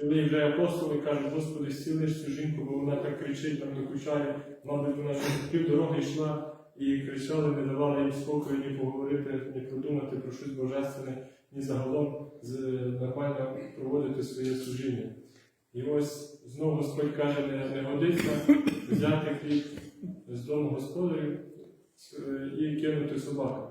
Коли вже апостоли кажуть, Господи, зцілиш цю жінку, бо вона так кричить, там докучає, мабуть, вона ж пів дороги йшла і кричали, не давали їм спокою ні поговорити, ні продумати про щось божественне, ні загалом з, нормально проводити своє служіння. І ось знову Господь каже, не, не годиться взяти хліб з дому господарів е, і кинути собакам.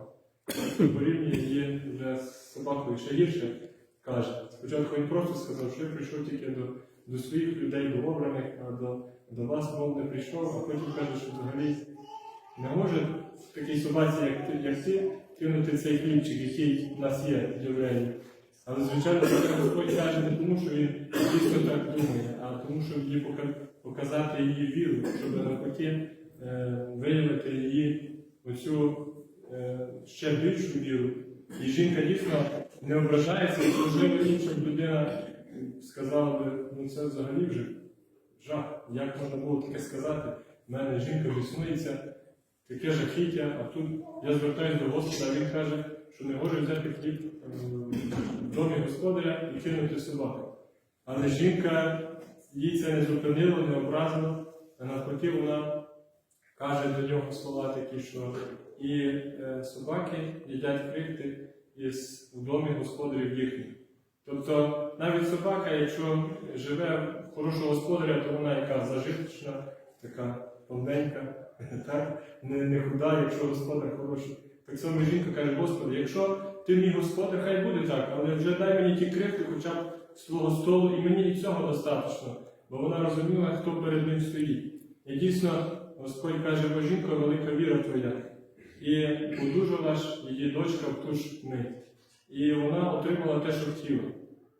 Порівнює її вже з собакою ще гірше каже. Спочатку він просто сказав, що я прийшов тільки до, до своїх людей, до обраних, а до, до вас, мов, не прийшов, а потім каже, що взагалі не може такій собаці, як ти, як ти кинути цей хлібчик, який в нас є євреїв. Але, звичайно, Господь каже не тому, що він дійсно так думає, а тому, що їй пока- показати її віру, щоб навпаки е, виявити її оцю е, ще більшу віру. І жінка дійсно не ображається, і можливо інша людина сказала би, ну це взагалі вже жах. Як можна було таке сказати? В мене жінка віснується, таке жахіття, а тут я звертаюся до Господа, а він каже, що не може взяти хліб е, в домі господаря і кинути собаку. Але жінка їй це не зупинило, не образило, а навпаки вона каже до нього слова такі, що і е, собаки їдять крихти із в домі господарів їхніх. Тобто навіть собака, якщо живе в хорошого господаря, то вона яка зажиточна, така повненька, так? Не, не худа, якщо господар хороший. Так само жінка каже, Господи, якщо ти мій господар, хай буде так, але вже дай мені ті крихти хоча б з твого столу, і мені і цього достатньо. Бо вона розуміла, хто перед ним стоїть. І дійсно, Господь каже, бо жінко, велика віра твоя. І одужала ж її дочка в ту ж мить. І вона отримала те, що хотіла.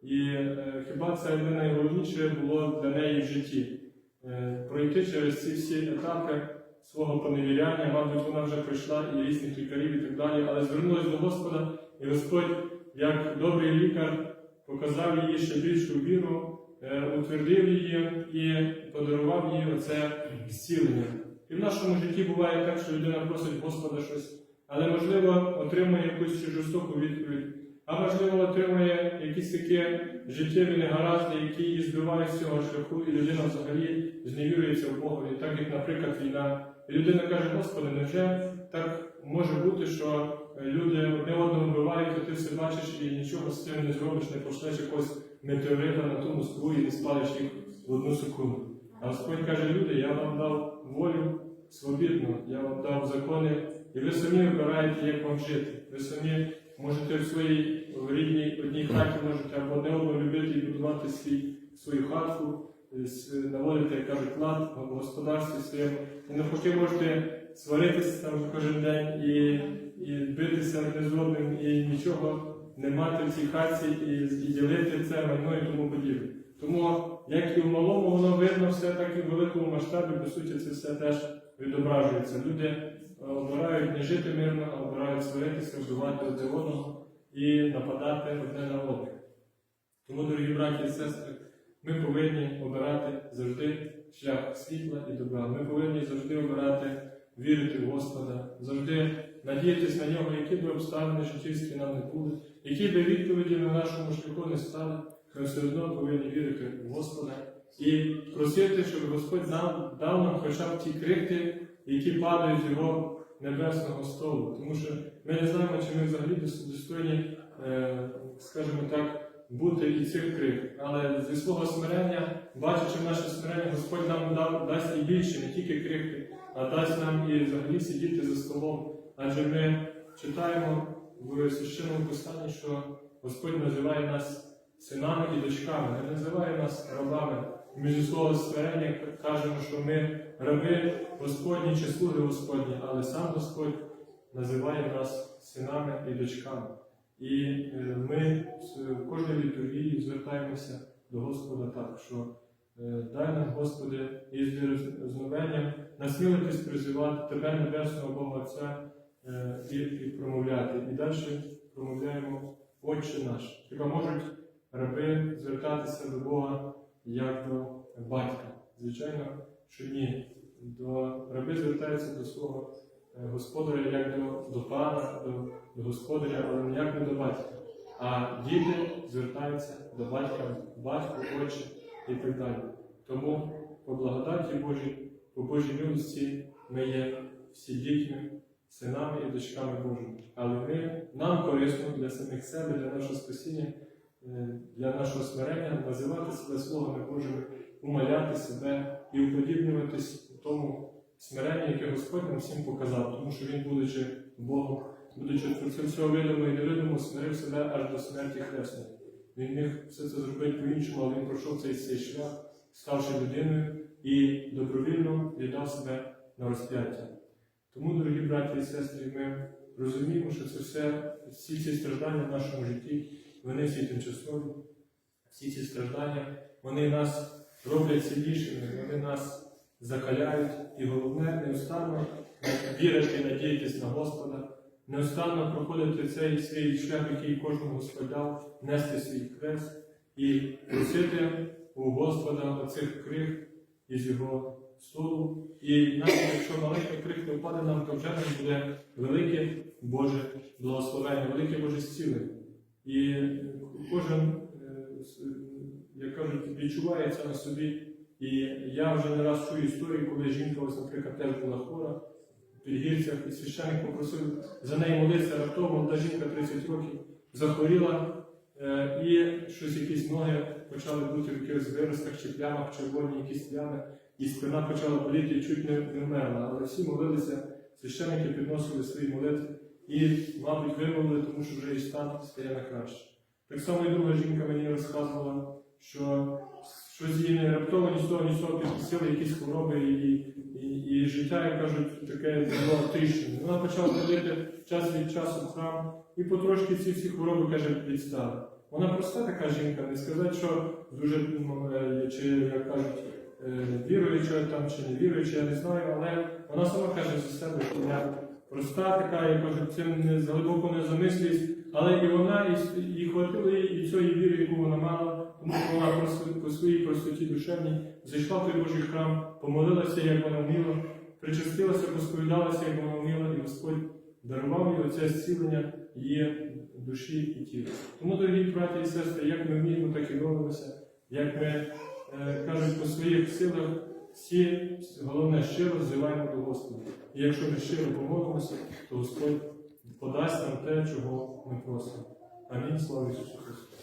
І е, хіба це не найголовніше було для неї в житті? Е, пройти через ці всі етапи свого поневіряння, мабуть, вона вже пройшла і різних лікарів і так далі, але звернулася до Господа, і Господь, як добрий лікар, показав їй ще більшу віру, е, утвердив її і подарував їй оце зцілення. І в нашому житті буває так, що людина просить Господа щось, але, можливо, отримує якусь жорстоку відповідь, а можливо, отримує якісь такі життєві негаразди, які її збивають з цього шляху, і людина взагалі зневірюється в Богові, так як, наприклад, війна. І людина каже, Господи, невже так може бути, що е, люди одне одного вбивають, а ти все бачиш і нічого з цим не зробиш, не пошлеш якогось метеорита на ту Москву і не спалиш їх в одну секунду. А Господь каже, люди, я вам дав волю свобідну, я вам дав закони, і ви самі обираєте, як вам жити. Ви самі можете в своїй в рідній одній хаті можете або одне одного любити і будувати свій, свою хатку, е, наводити, як кажуть, лад в господарстві своєму. І навпаки можете сваритися там кожен день і, і битися одне з одним, і нічого не мати в цій хаті, і, і ділити це майно і тому подібне. Тому як і в малому воно видно все, так і в великому масштабі, по суті, це все теж відображується. Люди е, обирають не жити мирно, а обирають сваритися, вбивати одне одного і нападати одне на одних. Тому, дорогі браті і сестри, ми повинні обирати завжди шлях світла і добра. Ми повинні завжди обирати вірити в Господа, завжди надіятися на нього, які б обставини життєвські нам не були, які би відповіді на нашому шляху не стали, ми все одно повинні вірити в Господа і просити, щоб Господь нам дав нам хоча б ті крихти, які падають з його небесного столу. Тому що ми не знаємо, чи ми взагалі достойні, е, скажімо так, бути і цих крих. Але зі свого смирення, бачачи наше смирення, Господь нам дав, дасть і більше, не тільки крихти, а дасть нам і взагалі сидіти за столом. Адже ми читаємо в священному писанні, що Господь називає нас синами і дочками, не називає нас рабами. Ми зі свого смирення кажемо, що ми раби Господні чи слуги Господні, але сам Господь називає нас синами і дочками. І е, ми в кожній літургії звертаємося до Господа так, що е, дай нам, Господи, із вірозновенням насмілитись призивати Тебе, Небесного Бога Отця, е, і, і промовляти. І далі промовляємо Отче наш. Хіба можуть раби звертатися до Бога як до батька? Звичайно, що ні. До раби звертаються до свого е, господаря як до, до пана, до, до господаря, але ніяк не до батька. а діти звертаються до батька, батько, отче і так далі. Тому по благодаті Божій, по Божій милості ми є всі дітьми, синами і дочками Божими. Але ми, нам корисно для самих себе, для нашого спасіння, для нашого смирення називати себе слугами Божими, умоляти себе і уподібнюватись у тому смиренні, яке Господь нам всім показав, тому що Він, будучи Богом, будучи творцем всього видимого і невидимого, смирив себе аж до смерті хресної. Він міг все це зробити по-іншому, але він пройшов цей, цей шлях, ставши людиною і добровільно віддав себе на розп'яття. Тому, дорогі браті і сестри, ми розуміємо, що це все, всі ці страждання в нашому житті, вони всі тимчасові, всі ці страждання, вони нас роблять сильнішими, вони нас закаляють. І головне, неустанно вірити і надіятись на Господа, неустанно проходити цей свій шлях, який кожному Господь нести свій хрест і просити у Господа оцих крих із його столу. І навіть якщо маленький крик не впаде нам, то вже нам буде велике Боже благословення, велике Боже зцілення. І кожен, е, як кажуть, відчуває це на собі. І я вже не раз чую історії, коли жінка, ось, наприклад, теж була хвора в підгірцях, і священник попросив за неї молитися раптово, молода жінка 30 років захворіла, е, і щось якісь ноги почали бути в якихось виростах чи плямах, червоні якісь плями, і спина почала боліти і чуть не вмерла. Але всі молилися, священники підносили свої молитви і, мабуть, вимовили, тому що вже і стан стає на краще. Так само і друга жінка мені розказувала, що щось її раптово ні з того, ні з того якісь хвороби, і, і, і життя, як кажуть, таке було тріщини. Вона почала ходити час від часу в храм, і потрошки ці всі хвороби, каже, відстали. Вона проста така жінка, не сказати, що дуже, е, чи, як кажуть, е, віруюча там чи не віруюча, я не знаю, але вона сама каже за себе, що я проста така, я кажу, цим не глибоко не замислююсь, але і вона, і, і хватило і цієї віри, яку вона мала, тому що вона по своїй простоті душевній зайшла в той Божий храм, помолилася, як вона вміла, причастилася, посповідалася, як вона вміла, і Господь дарував їй оце зцілення її душі і тіла. Тому, дорогі браті і сестри, як ми вміємо, так і робимося, як ми е, кажуть, по своїх силах всі, головне, щиро взиваємо до Господа. І якщо ми щиро помолимося, то Господь подасть нам те, чого ми просимо. Амінь. Слава Ісусу Христу.